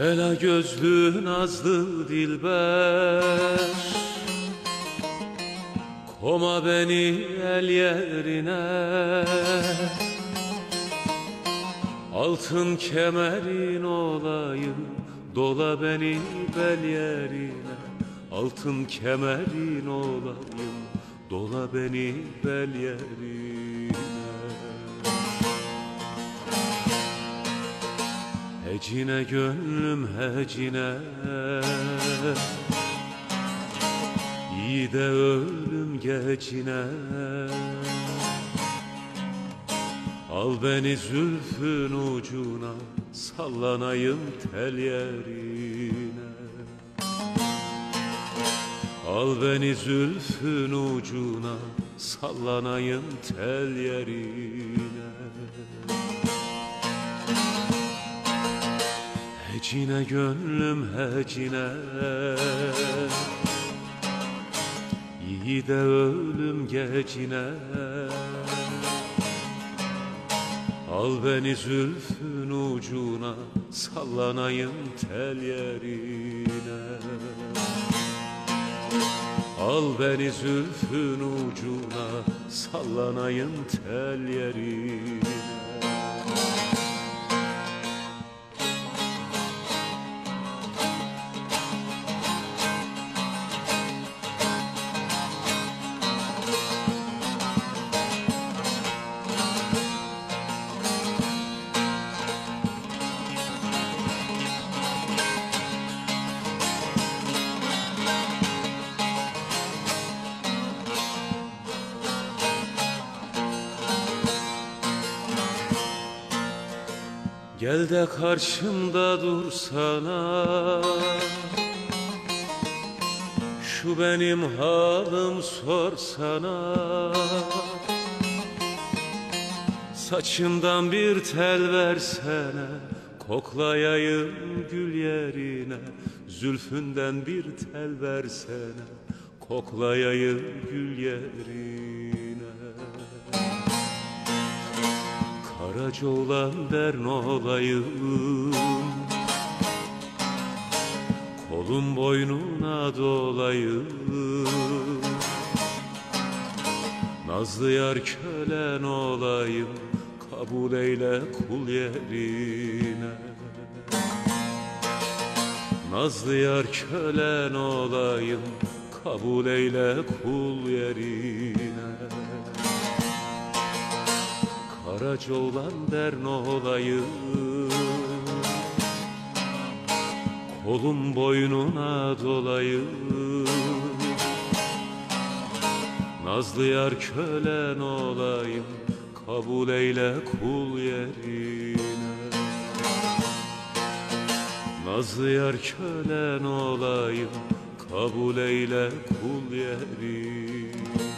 Ela gözlü nazlı dilber Koma beni el yerine. Altın kemerin olayım Dola beni bel yerine. Altın kemerin olayım Dola beni bel yerine Hecine gönlüm hecine. İyi de ölüm gecine. Al beni zülfün ucuna Sallanayım tel yerine. Al beni zülfün ucuna Sallanayım tel yerine Hecine gönlüm hecine İyi de ölüm gecine. Al beni zülfün ucuna Sallanayım tel yerine. Al beni zülfün ucuna Sallanayım tel yerine Gel de karşımda dursana Şu benim halim sorsana Saçımdan bir tel versene Koklayayım gül yerine. Zülfünden bir tel versene Koklayayım gül yerine Karaca olan der olayım. Kolum boynuna dolayım. Nazlı yar kölen olayım Kabul eyle kul yerine. Nazlı yar kölen olayım Kabul eyle kul yerine Karaca olan der olayım. Kolum boynuna dolayım. Nazlı yar kölen olayım. Kabul eyle kul yerine. Nazlı yar kölen olayım. Kabul eyle kul yerine